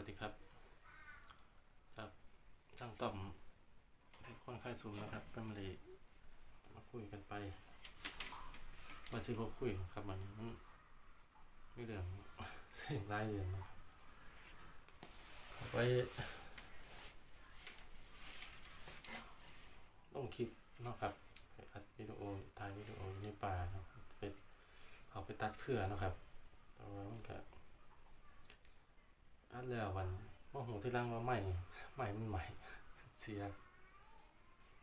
วัสดีครับครับช่างต่อมให้คนไข้สูงนะครับ Family มาคุยกันไปมาสิบคุยครับมันมันไม่เรื่องเสียงไรเดือนะครับเอาไว้ต้องคลิปนะครับอัดวิดีโอถ่ายวิดีโอในป่าเนาะไปเอาไปตัดเครือนะครับแต่ว่ามันก็ อันแล้ววันว่าหูที่ร่างว่าใหม่ใหม่มันใหม่ เสีย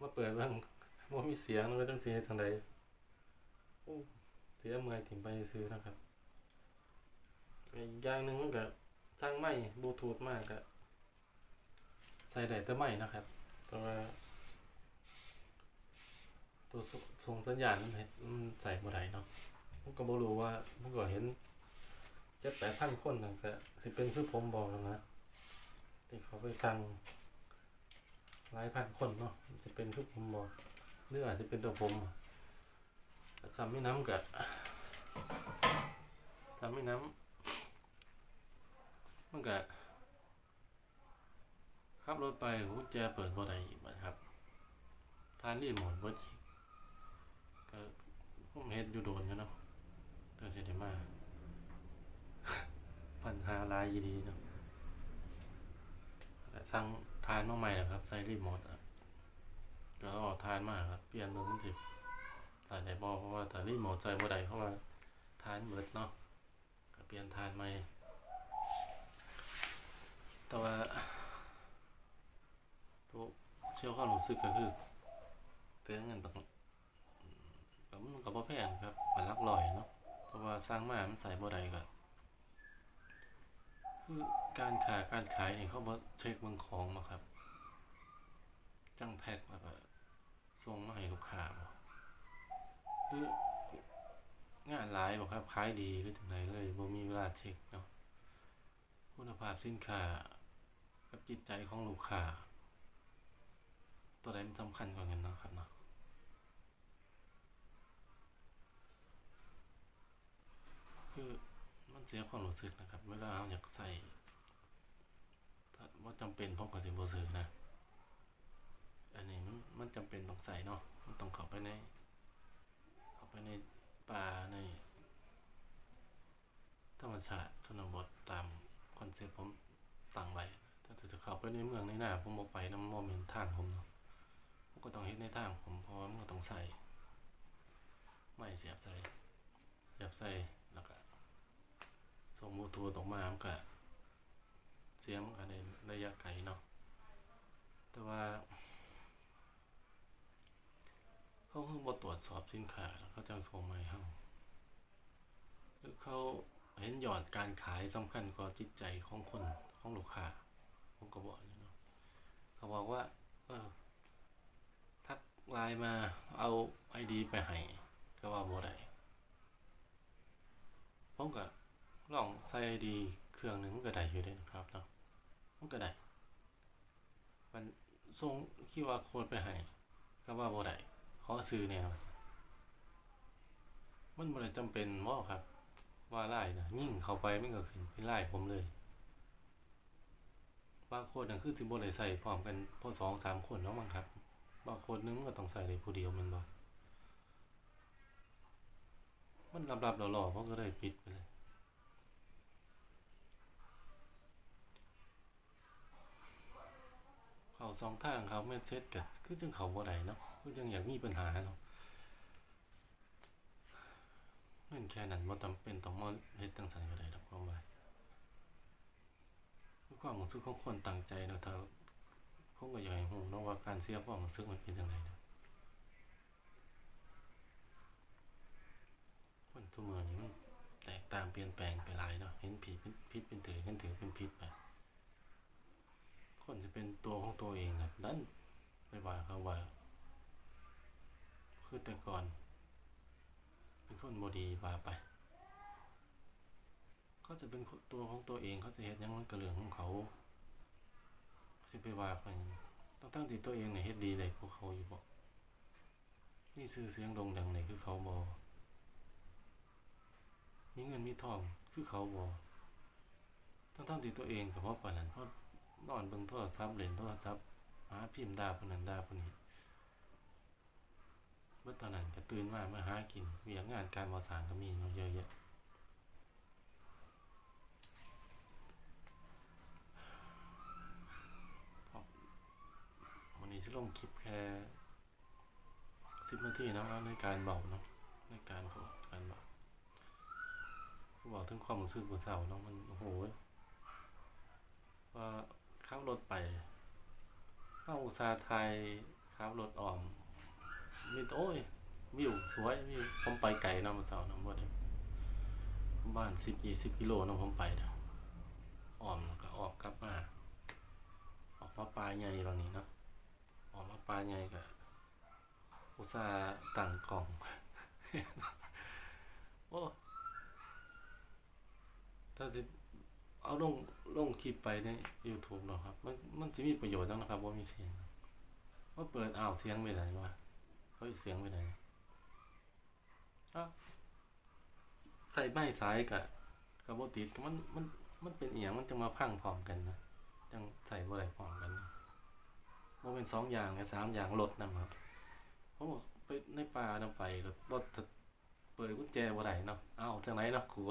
ว่าเปิดบ้างว่ามีเสียงแล้วก็ต้องเสียทางใดโอ้เสียเมื่อยถึงไปซื้อนะครับอีกอย่างหนึ่งก็สร้างใหม่บลูทูธมากก็ใส่ได้แต่ใหม่นะครับ แต่ว่าตัวส่งสัญญาณมันใส่บ่ได้เนาะผมก็บ่รู้ว่าผมก็เห็น เจ็ดแปดพันคนนะก็สิเป็นคือผมบอกแล้วนะที่เขาไปสั่งหลายพันคนเนาะจะเป็นคือผมบอกหรืออาจจะเป็นตัวผมอะซ้ำไม่น้ำกับซ้ำไม่น้ำมันก็ขับรถไปกุญแจเปิดบ่ได้อีกบัดครับทานรีโมทเบิดอีกก็ผมเฮ็ดอยู่โดนอยู่เนาะเธอสิได้มา ปัญหาลายยีดีเนาะแต่สั่งทานมาใหม่นะครับใส่รีโมทอะก็เอาทานมากครับ เปลี่ยนมือมันสิใส่ได้บอเพราะว่าถ้ารีโมทใส่บ่ได้เพราะว่าทานเบิดเนาะก็เปลี่ยนทานใหม่แต่ว่าตัวเชื่อความรู้สึกก็คือเตือนเงินต้องมก็มันก็บ่แพงครับไปลักลอยเนาะเพราะว่าสร้างมามันใส่บ่ได้ก็ การขายการขายนี่เขาบอกเช็คเมืองของมาครับ จังแพ็คแล้วก็ส่งมาให้ลูกค้าบ่หรืองานหลายบ่ครับขายดีหรือถึงไหนเลยบ่มีเวลาเช็คเนาะคุณภาพสินค้ากับจิตใจของลูกค้าตัวใดมันสำคัญกว่ากันนะครับเนาะคือ มันเสียความรู้สึกนะครับ เวลาเราอยากใส่ถ้าว่าจำเป็นผมก็สิบ่ซื้อนะ อันนี้มันมันจำเป็นต้องใส่เนาะมันต้องเข้าไปในเข้าไปในป่าในธรรมชาติชนบทตามคอนเซ็ปต์ผมตั้งไว้ถ้าจะเข้าไปในเมืองในหน้าผมบ่ไปน้ำบ่แม่นทางผมเนาะผมก็ต้องเฮ็ดในทางผมเพราะว่ามันก็ต้องใส่ไม้เสียบใส่เสียบใส่ ส่งบลูทูธออกมามันก็เสียงมันก็ในระยะไกลเนาะแต่ว่า เขาเพิ่งบตรวจสอบสินค้าแล้วเขาจะส่งมาให้เราหรือเขาเห็นยอดการขายสำคัญกว่าจิตใจของคนของลูกค้าผมก็บอกเนาะเขาบอกว่า เออทักไลน์มาเอาไอดีไปให้ก็ว่าบ่ได้ผมก็ ลองใส่ดีเครื่องหนึ่งมันก็ได้อยู่เด้นะครับเนาะมันก็ได้ มันส่งคิดว่าโค้ดไปให้ก็ว่าบ่ได้ขอซื้อแนว มันบ่ได้จำเป็นบ่ครับ ว่าไล่นะยิ่งเข้าไปมันก็ขึ้นเป็นไล่ผมเลยบางโค้ดนั่นคือสิบ่ได้ใส่พร้อมกันพอสองสามคนเนาะมั้งครับบางโค้ดนึงมันก็ต้องใส่ได้ผู้เดียวมันบ่มันลับๆหล่อๆผมก็เลยปิดไปเลย เขา สองทางเขาไม่เซ็ตกันคือจังเขาบ่ได้เนาะคือจังอยากมีปัญหาเนาะเงินแค่นั้นบ่จำเป็นต้องมาเฮ็ดจังซั่นก็ได้ดอกความว่าคือความรู้สึกของคนตั้งใจเนาะถ้าคงก็อยากให้ฮู้เนาะว่าการเสียความรู้สึกมันเป็นจังไดเนาะคนทุกมื้อนี้มันแตกต่างเปลี่ยนแปลงไปหลายเนาะเห็นผิดเป็นผิดเป็นถือเห็นถือเป็นผิดไป คนจะเป็นตัวของตัวเองครับดันไปว่าเขาว่าคือแต่ก่อน เป็นคนบดีว่าไป เขาจะเป็นตัวของตัวเองเขาจะเฮ็ดหยังมันก็เรื่องของเขาสิไปว่าเขาหยังต้องตั้งที่ตัวเองเนี่ยเฮ็ดดีเลยพวกเขาอยู่บ่นี่ชื่อเสียงโด่งดังเลยคือเขาบ่มีเงินมีทองคือเขาบ่ทั้งๆที่ตัวเองก็เพราะปานนั้นเพราะ นอนเบิ่งโทรศัพท์เล่นโทรศัพท์หาพิมพ์ดาคนนั้นดาคนนี้เมื่อตอนนั้นก็ตื่นมามาหากินเวียกงานการบ่สร้างก็มีเนาะเยอะแยะวันนี้จะลงคลิปแค่สิบนาทีนะในการเบาเนาะในการพูดการเบาบอกถึงความรู้สึกบนเสาเนาะมันโอ้โหว่า ขับรถไปเข้าอุตสาห์ไทยขับรถออม มีแต่โอ้ยวิวสวยวิวผมไปไกลนาะบนเสาเนะบ่ได้บ้านสิบยี่สิบกิโลนะผมไปเนาะออมก็ออกกลับมาออกมาปลายใหญ่บางนี้เนาะออกมาปลาใหญ่ก็อุตส่าห์ตั้งกล่อง โอ้ถ้าจะ เอาลงลงคลิปไปใน YouTube เนาะครับ มันมันจะมีประโยชน์แล้วนะครับว่ามีเสียงว่าเปิดอ้าวเสียงไปไหนวะเขาเสียงไปไหนอ้าใส่ไม้สายกับกับโบติดมันมันมันเป็นเอียงมันจะมาพังพร้อมกันนะจังใส่บ่ได้พร้อมกันนะว่าเป็นสองอย่างไงสามอย่างรถนะครับผมบอกไปในป่านำไปก็รถจะเปิดกุญแจบ่ได้เนาะอ้าวจากไหนเนาะกู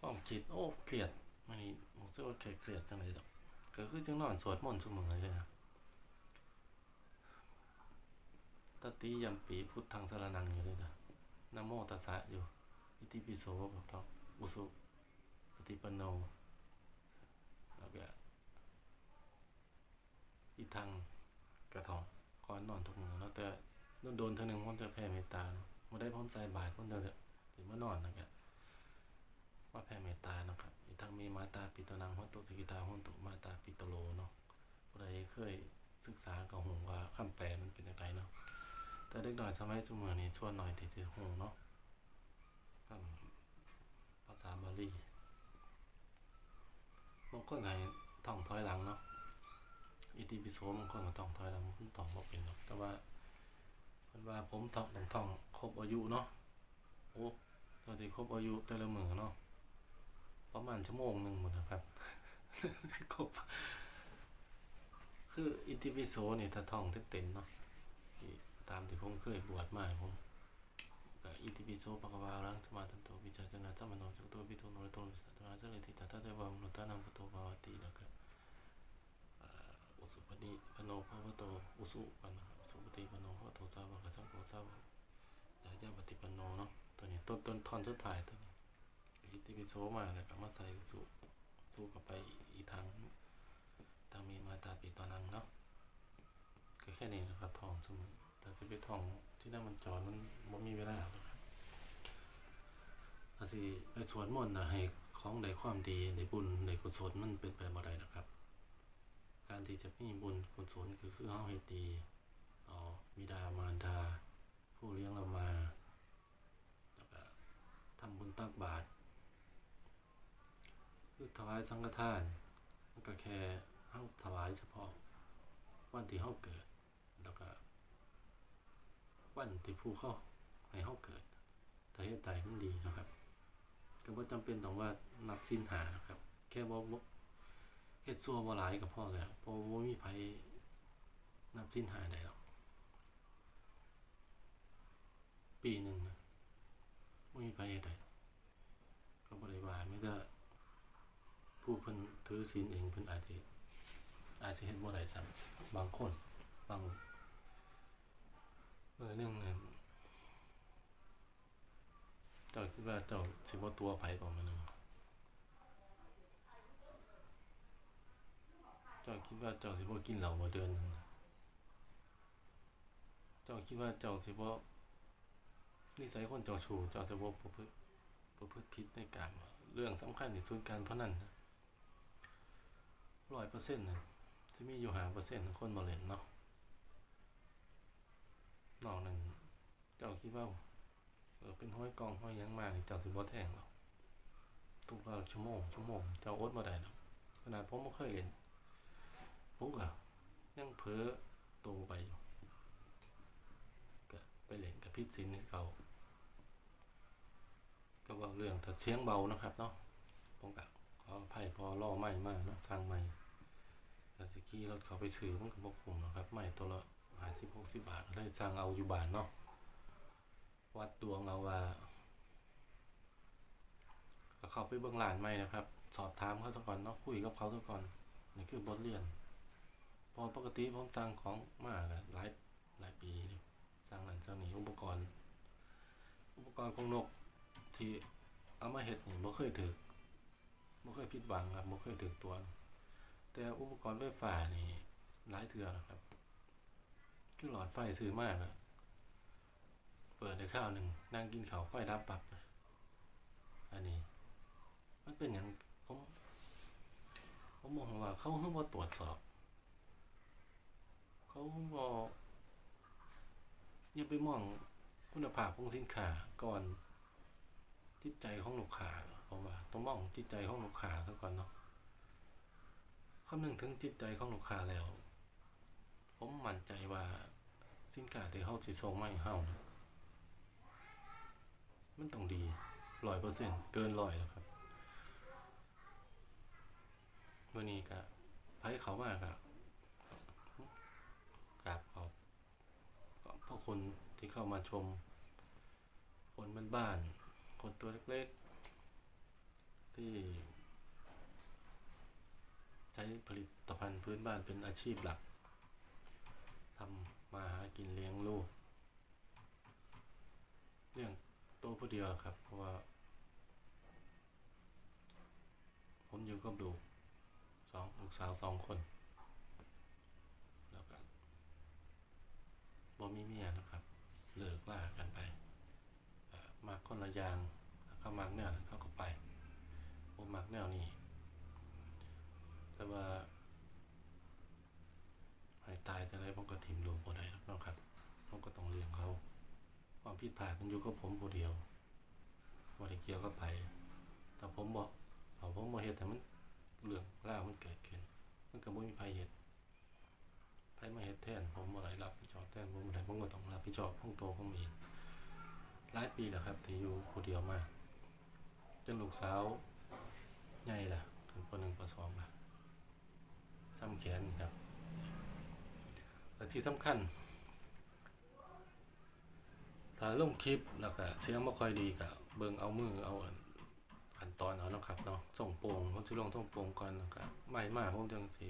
ผมคิดโอ้เครียดมันนี่ผมรู้สึกว่าแค่เครียดจังเลยดอกก็คือจังนอนสวดมนต์เสมอเลยนะตติยมปีพุทธังสรนังอยู่เลยนะนะโมตัสสะอยู่อิติปิโสบอกต้องอุสุปฏิปันโนแล้วก็อีทางกระถองก่อนนอนทุกมือเนาะแต่โดนเท่านึงผมจะแผ่เมตตาเนาะบ่ได้พร้อมใจบาทผมจะสิมานอนนะครับ ว่าแผ่เมตตาเนาะครับอีกทางมีมาตาปิตนังโหตุสุกิตาโหตุมาตาปิตโลเนาะผู้ใดเคยศึกษาก็ฮู้ว่าคำแปลมันเป็นจังไดเนาะแต่เด็กน้อยสมัยซุมื้อนี้ชวนหน่อยที่สิฮู้เนาะคำภาษาบาลีบางคนก็ให้ท่องถอยหลังเนาะอิติปิโสบางคนก็ต้องถอยหลังผมต้องบอกเป็นหรอกแต่ว่าเพิ่นว่าผมต้องต้องท่องครบอายุเนาะโอ้ตอนที่ครบอายุแต่ละมือเนาะ ประมาณชั่วโมงหนึ่งหมดนะครับครบคืออิติปิโสนี่ถ้าท่องเต็มๆเนาะตามที่ผมเคยบวชมาผมก็อิติปิโสปะกวาลังสมาธิโตวิจารณาตัมมโนจักโตวิโตโนโตวิสัตตาจริติตาตะเทวามนุตตานังพุทโธภาวติแล้วก็อุสุปฏิปโนภะวโตอุสุกันนะครับอุสุปฏิปโนภะวโตสาวกสังโฆสาวกยายาปฏิปโนเนาะตัวนี้ต้นต้นท่อนสุดท้ายตัวนี้ อิติปิโสมาแล้วก็มาใส่อุสุสู้กับไปอีทางทางมีมาตาปิตอนังเนาะก็แค่นี้นะครับทองสมุนแต่จะไปทองที่นั่นมันจอดมันบ่มีเวลาหรอกครับถ้าสิไปสวดมนต์นะให้ของใดความดีในบุญในกุศลมันเป็นไปบ่ได้นะครับ การที่จะมีบุญกุศลคือคือเฮาเฮ็ดดีต่อบิดามารดา ผู้เลี้ยงเรามาแล้วก็ทำบุญตักบาตร คือถวายสังฆทานมันก็แค่เฮาถวายเฉพาะ วันที่เฮาเกิด แล้วก็ วันที่ผู้เข้าให้เฮาเกิดถ้าเฮ็ดใดมันดีนะครับ ก็บ่จำเป็นต้องว่านับสิ้นหานะครับ แค่ว่าบ่เฮ็ดซัวบ่หลายก็พอแล้วเพราะบ่มีไผนับสิ้นหาได้หรอกปีหนึ่งนะบ่มีไผเฮ็ดได้ก็บ่ได้ว่าแม้แต่ ผู้เพิ่นถือศีลเองเพิ่นอาจสิอาจสิเฮ็ดบ่ได้ซ้ํบางคน บางเมื่อหนึงเนี่ยเจ้าคิดว่าเจ้าสิบ่ตัวไผบ่มื้อหนึงเจ้าคิดว่าเจ้าสิบ่กินเหล้าบ่เดือนหนึงน่ะเจ้าคิดว่าเจ้าสิบ่นิสัยคนเจ้าชู้เจ้าสิบ่ประพฤติประพฤติผิดในกามเรื่องสำคัญที่สุดการพนันนะ 100%น่ะสิมีอยู่5%คนบ่เลนเนาะนอกนั้นเจ้าคิดว่าเออเป็นห้อยกองห้อยยังมานี่เจ้าสิบ่แทงหรอกทุกละชั่วโมงชั่วโมงเจ้าอดบ่ได้หรอกขนาดผมบ่เคยเล่นผมก็ยังเพ้อโตไปอยู่ก็ไปเล่นกับพิษสินคือเขาก็เว่าเรื่องถ้าเสียงเบานะครับเนาะผมก็ขออภัยพอล่อไม้มากเนาะทางไม้ แต่สกี้รถเขาไปซื้อมันก็บ่คุ้มหรอกครับไม้ตัวละหาสิบหกสิบบาทก็เลยสั่งเอาอยู่บ้านเนาะวัดดวงเอาว่าก็เข้าไปเบื้องหลานไม้นะครับ สอบถามเขาซะก่อนเนาะคุยกับเขาซะก่อนนี่คือบทเรียน พอปกติผมสั่งของมากหลายหลายปีอยู่สั่งนั่นสั่งนี่อุปกรณ์ อุปกรณ์ของนกที่เอามาเฮ็ดนี่บ่เคยถือบ่เคยผิดหวังครับบ่เคยถือตัว แต่อุปกรณ์ไฟฟ้านี่หลายเทื่อแล้วครับคือหลอดไฟซื้อมากอะเปิดได้ข้าวหนึ่งนั่งกินข้าวไฟดับปับอันนี้ มันเป็นอย่างผมผมมองว่าเขาเพิ่งมาตรวจสอบ เขาบอกอย่าไปมองคุณภาพของสินค้าก่อนจิตใจของลูกค้าผมว่าต้องมองจิตใจของลูกค้าซะก่อนเนาะ คำนึงถึงจิตใจของลูกค้าแล้ว ผมมั่นใจว่าสินค้าที่เขาสิส่งมาให้เฮานะมันต้องดีร้อยเปอร์เซ็นต์เกินร้อยแล้วครับวันนี้ก็ไผเขามากอะกราบขอบขอบพระคุณที่เข้ามาชม คนบ้านๆคนตัวเล็กๆ ที่ ผลิตภัณฑ์พื้นบ้านเป็นอาชีพหลักทำมาหากินเลี้ยงลูกเลี้ยงโตผู้เดียวครับ เพราะว่า ผมอยู่กับลูสองลูกสาวสองคนแล้วก็บ่มีเมียนะครับ เลิกล่ากันไปมักคนละย่างเขามักแนวนั้นเขาก็ไปผมมักแนวนี้ แต่ว่าให้ตายแต่ไรผมก็ทิมลูกบ่ได้หรอกเนาะครับผมก็ต้องเลี้ยงเขาความผิดพลาดมันอยู่กับผมผู้เดียวบ่ได้เกี่ยวกับไผแต่ผมบอกเอาผมบ่เฮ็ดแต่มันเรื่องราวมันเกิดขึ้น มันก็บ่มีไผเฮ็ดไผมาเฮ็ดแทนผมบ่ได้รับผิดชอบแทนผมบ่ได้ผมก็ต้องรับผิดชอบของตัวผมเองหลายปีแล้วครับที่อยู่ผู้เดียวมาจนลูกสาวใหญ่ล่ะถึงปหนึ่งปสองล่ะ ซ้ำแขนครับและที่สำคัญถ้าลงคลิปแล้วก็เสียงไม่ค่อยดีก็เบิ่งเอามือเอาขั้นตอนเอาเนาะครับเนาะส่งโปร่งผมสิลงส่งโปร่งก่อนแล้วก็ไม่มากผมจังสิ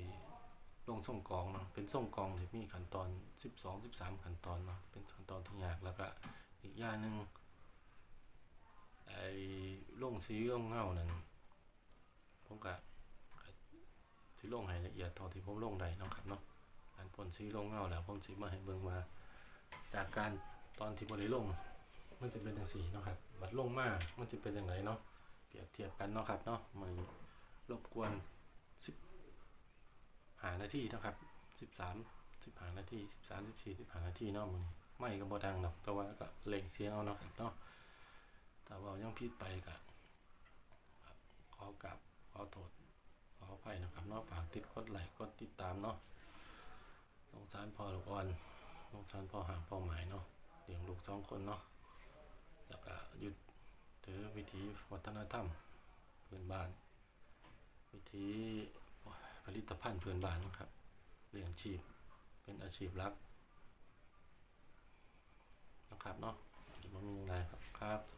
ลงส่งกองเนาะเป็นส่งกองที่มีขั้นตอน 12 13ขั้นตอนเนาะเป็นขั้นตอนที่ยากแล้วก็อีกอย่างหนึ่งไอ้ลงสีลงเงานั่นผมก็ก็ สิลงให้ละเอียดเท่าที่ผมลงได้นะครับเนาะการพ่นสีลงเงาแล้วผมสิมาให้เบิ่งว่าจากการตอนที่บ่ได้ลง มันจะเป็นจังซี่เนาะครับบัดลงมามันจะเป็นจังไดเนาะเปรียบเทียบกันเนาะครับเนาะมันรบกวน10หานาทีนะครับ13 15นาที13 14 15นาทีเนาะมื้อนี้ไม่ก็บ่ดังดอกแต่ว่าก็เล่งเสียงเอาเนาะครับเนาะถ้าเว้ายังผิดไปก็ก็ขอกราบขอโทษ ขออภัยนะครับเนาะฝากติดกดไลค์กดติดตามเนาะสงสารพ่อลูกอ่อนสงสารพ่อห่างพ่อหมายเนาะเลี้ยงลูกสองคนเนาะแล้วก็หยุดถือวิถีวัฒนธรรมพื้นบ้าน วิถีผลิตภัณฑ์พื้นบ้านนะครับเลี้ยงชีพเป็นอาชีพหลักนะครับเนาะอันนี้ผมมีอะไรครับครับ